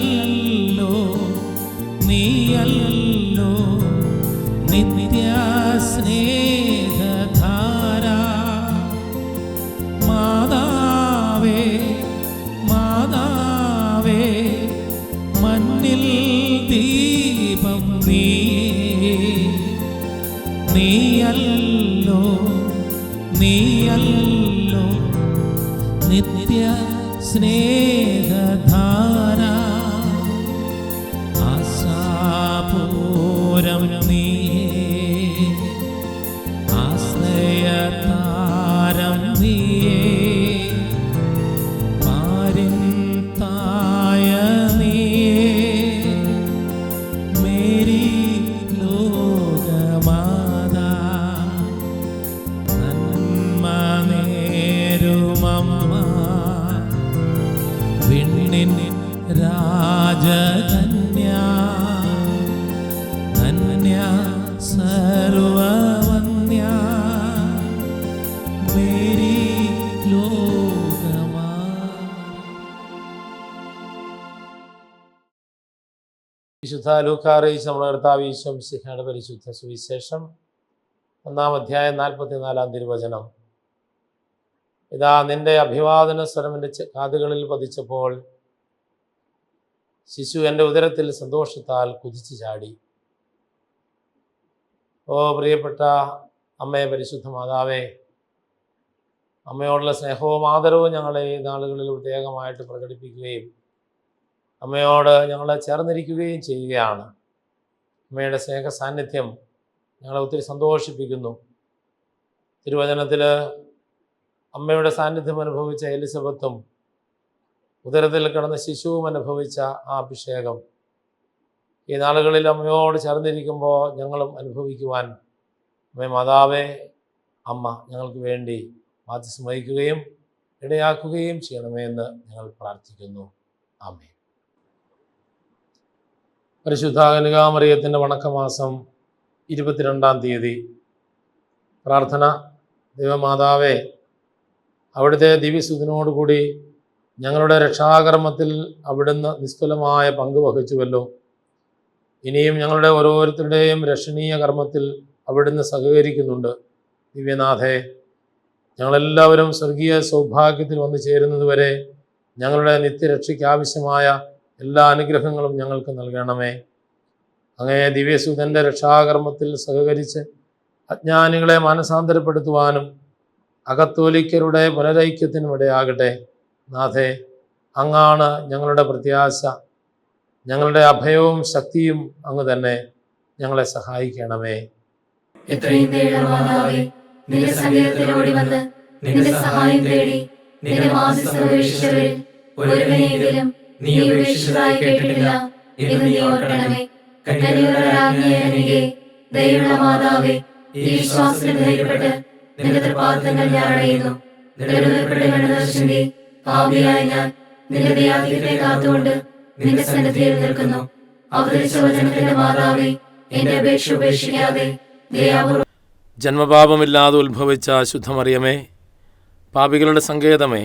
നീയല്ലോ നീയല്ലോ നിത്യ സ്നേഹധാര മാതാവേ മാതാവേ മണ്ണിൽ ദീപം നീ നീയല്ലോ നീയല്ലോ നിത്യ സ്നേഹധാര ആശ്രയതാരം നീയേ. പാരിൻ തായ നീയേ. മേരി ലോകമാതാ. നന്മ നേരുമമ്മ. വിണ്ണിൻ രാജകന്യ വിശുദ്ധ ലൂക്കാറിയിച്ച് നമ്മുടെ കർത്താവ് ഈശോ പരിശുദ്ധ സുവിശേഷം. ഒന്നാം അധ്യായം നാൽപ്പത്തിനാലാം തിരുവചനം. ഇതാ നിന്റെ അഭിവാദന സ്വരം എന്റെ കാതുകളിൽ പതിച്ചപ്പോൾ ശിശു എന്റെ ഉദരത്തിൽ സന്തോഷത്താൽ കുതിച്ചു ചാടി. ഓ പ്രിയപ്പെട്ട അമ്മയെ പരിശുദ്ധ മാതാവേ അമ്മയോടുള്ള സ്നേഹവും ആദരവും ഞങ്ങളെ നാളുകളിൽ പ്രത്യേകമായിട്ട് പ്രകടിപ്പിക്കുകയും അമ്മയോട് ഞങ്ങൾ ചേർന്നിരിക്കുകയും ചെയ്യുകയാണ്. അമ്മയുടെ സ്നേഹ സാന്നിധ്യം ഞങ്ങളെ ഒത്തിരി സന്തോഷിപ്പിക്കുന്നു. തിരുവചനത്തിൽ അമ്മയുടെ സാന്നിധ്യം അനുഭവിച്ച എലിസബത്തും ഉദരത്തിൽ കിടന്ന ശിശുവും അനുഭവിച്ച ആ അഭിഷേകം. ഈ നാളുകളിൽ അമ്മയോട് ചേർന്നിരിക്കുമ്പോൾ ഞങ്ങളും അനുഭവിക്കുവാൻ അമ്മ മാതാവേ അമ്മ ഞങ്ങൾക്ക് വേണ്ടി വഹിക്കുകയും ഇടയാക്കുകയും ചെയ്യണമേ എന്ന് ഞങ്ങൾ പ്രാർത്ഥിക്കുന്നു. ആമേ പരിശുദ്ധ കനികാമറിയത്തിന്റെ വണക്കമാസം ഇരുപത്തിരണ്ടാം തീയതി. പ്രാർത്ഥന. ദൈവമാതാവേ അവിടുത്തെ ദിവ്യസുഖനോടുകൂടി ഞങ്ങളുടെ രക്ഷാകർമ്മത്തിൽ അവിടുന്ന് നിസ്തുലമായ പങ്ക് വഹിച്ചുവല്ലോ. ഇനിയും ഞങ്ങളുടെ ഓരോരുത്തരുടെയും രക്ഷണീയ കർമ്മത്തിൽ അവിടുന്ന് സഹകരിക്കുന്നുണ്ട്. ദിവ്യനാഥേ ഞങ്ങളെല്ലാവരും സ്വർഗീയ സൗഭാഗ്യത്തിൽ വന്നു ചേരുന്നതുവരെ ഞങ്ങളുടെ നിത്യരക്ഷയ്ക്ക് ആവശ്യമായ എല്ലാ അനുഗ്രഹങ്ങളും ഞങ്ങൾക്ക് നൽകണമേ. അങ്ങേ ദിവ്യസുതന്റെ രക്ഷാകർമ്മത്തിൽ സഹകരിച്ച് അജ്ഞാനികളെ മാനസാന്തരപ്പെടുത്തുവാനും അകത്തോലിക്കരുടെ പുനരൈക്യത്തിനും ഇടയാകട്ടെ. നാഥേ അങ്ങാണ് ഞങ്ങളുടെ പ്രത്യാശ. ഞങ്ങളുടെ അഭയവും ശക്തിയും അങ്ങ് തന്നെ ഞങ്ങളെ സഹായിക്കണമേ. എത്രയും സങ്കേതത്തിലോടി വന്ന് നിന്റെ സഹായം തേടി നീ ഉപേക്ഷിച്ചതായി കേട്ടിട്ടില്ല എന്ന് നീ ഓർക്കണമേ. കന്യകരാജ്ഞിയെ ദയുള്ള മാതാവേ ഈ വിശ്വാസത്തിൽ ധൈര്യപ്പെട്ട് നിന്റെ തൃപ്പാദങ്ങൾ ഞാൻ അടയുന്നു. നിലനിൽപ്പെടുമെന്ന ഗണദർശന്റെ പാപിയായ ഞാൻ നിന്റെ ദയാധികത്തെ കാത്തുകൊണ്ട് നിന്റെ സന്നിധിയിൽ നിൽക്കുന്നു. അവതരിച്ച വചനത്തിന്റെ മാതാവേ എന്റെ അപേക്ഷ ഉപേക്ഷിക്കാതെ ദയാപൂർവം ജന്മപാപമില്ലാതെ ഉത്ഭവിച്ച ശുദ്ധമറിയമേ പാപികളുടെ സങ്കേതമേ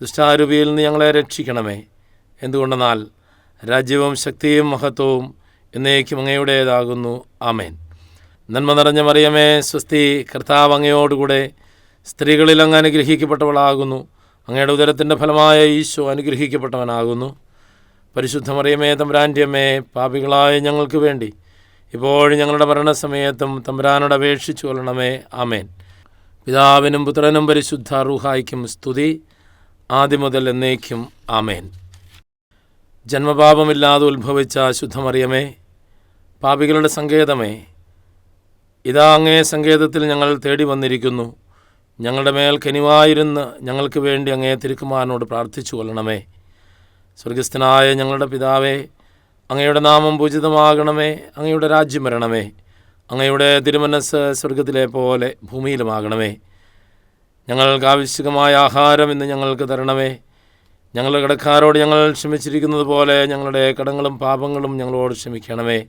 ദുഷ്ടാരൂപിയിൽ നിന്ന് ഞങ്ങളെ രക്ഷിക്കണമേ. എന്തുകൊണ്ടെന്നാൽ രാജ്യവും ശക്തിയും മഹത്വവും എന്നേക്കും അങ്ങയുടേതാകുന്നു. ആമേൻ. നന്മ നിറഞ്ഞ മറിയമേ സ്വസ്തി കർത്താവ് അങ്ങയോടുകൂടെ സ്ത്രീകളിൽ അങ്ങ് അനുഗ്രഹിക്കപ്പെട്ടവളാകുന്നു. അങ്ങയുടെ ഉദരത്തിന്റെ ഫലമായ ഈശോ അനുഗ്രഹിക്കപ്പെട്ടവനാകുന്നു. പരിശുദ്ധ മറിയമേ തമ്പുരാന്റെയമ്മേ പാപികളായ ഞങ്ങൾക്ക് വേണ്ടി ഇപ്പോഴും ഞങ്ങളുടെ മരണസമയത്തും തമ്പുരാനോട് അപേക്ഷിച്ചു കൊള്ളണമേ. ആമേൻ. പിതാവിനും പുത്രനും പരിശുദ്ധ റൂഹായിക്കും സ്തുതി. ആദ്യം മുതൽ എന്നേക്കും ആമേൻ. ജന്മപാപമില്ലാതെ ഉത്ഭവിച്ച ശുദ്ധമറിയമേ പാപികളുടെ സങ്കേതമേ ഇതാ അങ്ങേ സങ്കേതത്തിൽ ഞങ്ങൾ തേടി വന്നിരിക്കുന്നു. ഞങ്ങളുടെ മേൽ കനിവായിരുന്ന് ഞങ്ങൾക്ക് വേണ്ടി അങ്ങേ തിരുക്കുമാരനോട് പ്രാർത്ഥിച്ചു കൊള്ളണമേ. സ്വർഗസ്ഥനായ ഞങ്ങളുടെ പിതാവേ അങ്ങയുടെ നാമം പൂജിതമാകണമേ അങ്ങയുടെ രാജ്യം വരണമേ അങ്ങയുടെ തിരുമനസ് സ്വർഗത്തിലെ പോലെ ഭൂമിയിലുമാകണമേ. ഞങ്ങൾക്ക് ആവശ്യകമായ ആഹാരം ഇന്ന് ഞങ്ങൾക്ക് തരണമേ. ഞങ്ങളുടെ കടക്കാരോട് ഞങ്ങൾ ക്ഷമിച്ചിരിക്കുന്നത് പോലെ ഞങ്ങളുടെ കടങ്ങളും പാപങ്ങളും ഞങ്ങളോട് ക്ഷമിക്കണമേ.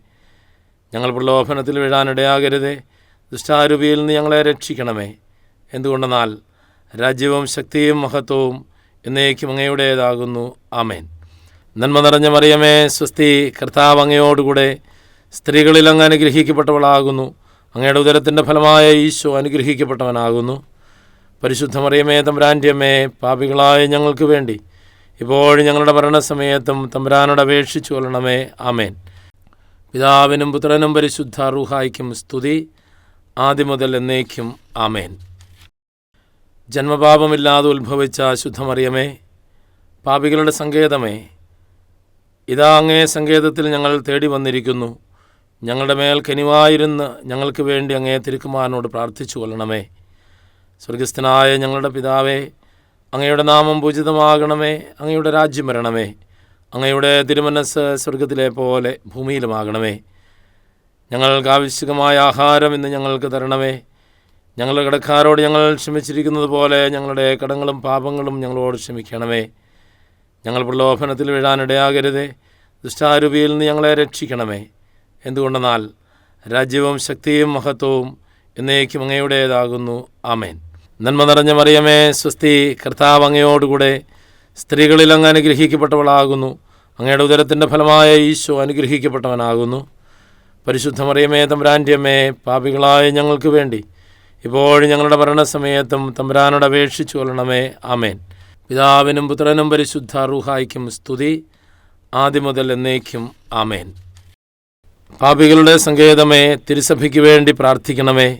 ഞങ്ങൾ പ്രലോഭനത്തിൽ വീഴാനിടയാകരുതേ ദുഷ്ടാരൂപിയിൽ നിന്ന് ഞങ്ങളെ രക്ഷിക്കണമേ. എന്തുകൊണ്ടെന്നാൽ രാജ്യവും ശക്തിയും മഹത്വവും എന്നേക്കും അങ്ങയുടേതാകുന്നു. ആമേൻ. നന്മ നിറഞ്ഞ മറിയമേ സ്വസ്തി കർത്താവ് അങ്ങയോടുകൂടെ സ്ത്രീകളിൽ അങ്ങ് അനുഗ്രഹിക്കപ്പെട്ടവളാകുന്നു. അങ്ങയുടെ ഉദരത്തിന്റെ ഫലമായ ഈശോ അനുഗ്രഹിക്കപ്പെട്ടവനാകുന്നു. പരിശുദ്ധ മറിയമേ തമ്പുരാന്റെ പാപികളായ ഞങ്ങൾക്ക് വേണ്ടി. ഇപ്പോഴും ഞങ്ങളുടെ ഭരണസമയത്തും തമ്പുരാനോട് അപേക്ഷിച്ചു കൊള്ളണമേ. ആമേൻ. പിതാവിനും പുത്രനും പരിശുദ്ധ റൂഹായിക്കും സ്തുതി. ആദ്യം മുതൽ എന്നേക്കും ആമേൻ. ജന്മപാപമില്ലാതെ ഉത്ഭവിച്ച ശുദ്ധമറിയമേ പാപികളുടെ സങ്കേതമേ ഇതാ അങ്ങേ സങ്കേതത്തിൽ ഞങ്ങൾ തേടി വന്നിരിക്കുന്നു. ഞങ്ങളുടെ മേൽ കനിവായിരുന്ന് ഞങ്ങൾക്ക് വേണ്ടി അങ്ങേ തിരുക്കുമാരനോട് പ്രാർത്ഥിച്ചു കൊള്ളണമേ. സ്വർഗസ്ഥനായ ഞങ്ങളുടെ പിതാവേ അങ്ങയുടെ നാമം പൂജിതമാകണമേ അങ്ങയുടെ രാജ്യം വരണമേ അങ്ങയുടെ തിരുമനസ് സ്വർഗത്തിലെ പോലെ ഭൂമിയിലുമാകണമേ. ഞങ്ങൾക്ക് ആവശ്യകമായ ആഹാരം ഇന്ന് ഞങ്ങൾക്ക് തരണമേ. ഞങ്ങളുടെ കടക്കാരോട് ഞങ്ങൾ ക്ഷമിച്ചിരിക്കുന്നത് പോലെ ഞങ്ങളുടെ കടങ്ങളും പാപങ്ങളും ഞങ്ങളോട് ക്ഷമിക്കണമേ. ഞങ്ങൾ പ്രലോഭനത്തിൽ വീഴാനിടയാകരുതേ ദുഷ്ടാരൂപിയിൽ നിന്ന് ഞങ്ങളെ രക്ഷിക്കണമേ. എന്തുകൊണ്ടെന്നാൽ രാജ്യവും ശക്തിയും മഹത്വവും എന്നേക്കും അങ്ങയുടേതാകുന്നു. ആമേൻ. നന്മ നിറഞ്ഞ മറിയമേ സ്വസ്തി കർത്താവ് അങ്ങയോടുകൂടെ സ്ത്രീകളിൽ അങ്ങ് അനുഗ്രഹിക്കപ്പെട്ടവളാകുന്നു. അങ്ങയുടെ ഉദരത്തിന്റെ ഫലമായ ഈശോ അനുഗ്രഹിക്കപ്പെട്ടവനാകുന്നു. പരിശുദ്ധ മറിയമേ തമ്പുരാന്റെയമ്മേ പാപികളായ ഞങ്ങൾക്ക് വേണ്ടി ഇപ്പോഴും ഞങ്ങളുടെ ഭരണസമയത്തും തമ്പുരാനോട് അപേക്ഷിച്ചു കൊള്ളണമേ. ആമേൻ. പിതാവിനും പുത്രനും പരിശുദ്ധ റൂഹായിക്കും സ്തുതി. ആദ്യം മുതൽ എന്നേക്കും ആമേൻ. പാപികളുടെ സങ്കേതമേ തിരുസഭയ്ക്ക് വേണ്ടി പ്രാർത്ഥിക്കണമേ.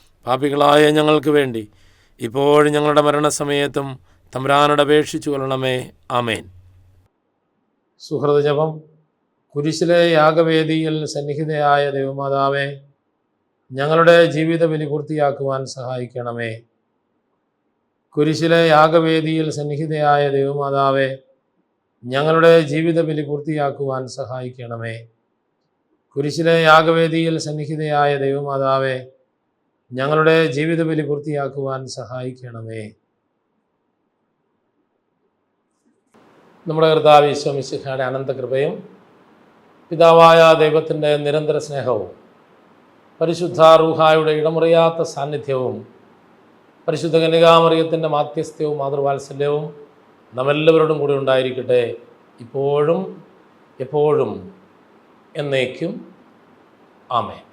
പാപികളായ ഞങ്ങൾക്ക് വേണ്ടി ഇപ്പോഴും ഞങ്ങളുടെ മരണസമയത്തും തമ്പുരാനോട് അപേക്ഷിച്ചു കൊള്ളണമേ. ആമേൻ. സുഹൃതജപം. കുരിശിലെ യാഗവേദിയിൽ സന്നിഹിതയായ ദൈവമാതാവേ ഞങ്ങളുടെ ജീവിത ബലി പൂർത്തിയാക്കുവാൻ സഹായിക്കണമേ. കുരിശിലെ യാഗവേദിയിൽ സന്നിഹിതയായ ദൈവമാതാവേ ഞങ്ങളുടെ ജീവിത ബലി പൂർത്തിയാക്കുവാൻ സഹായിക്കണമേ. കുരിശിലെ യാഗവേദിയിൽ സന്നിഹിതയായ ദൈവമാതാവേ ഞങ്ങളുടെ ജീവിത ബലി പൂർത്തിയാക്കുവാൻ സഹായിക്കണമേ. നമ്മുടെ കർത്താവ് ഈശോമിശിഖയുടെ അനന്തകൃപയും പിതാവായ ദൈവത്തിന്റെ നിരന്തര സ്നേഹവും പരിശുദ്ധ റൂഹായുടെ ഇടമുറിയാത്ത സാന്നിധ്യവും പരിശുദ്ധ കന്യകാമറിയത്തിന്റെ മാധ്യസ്ഥ്യവും മാതൃവാത്സല്യവും നമ്മെല്ലാവരോടും കൂടി ഉണ്ടായിരിക്കട്ടെ. ഇപ്പോഴും എപ്പോഴും എന്നേക്കും. ആമേൻ.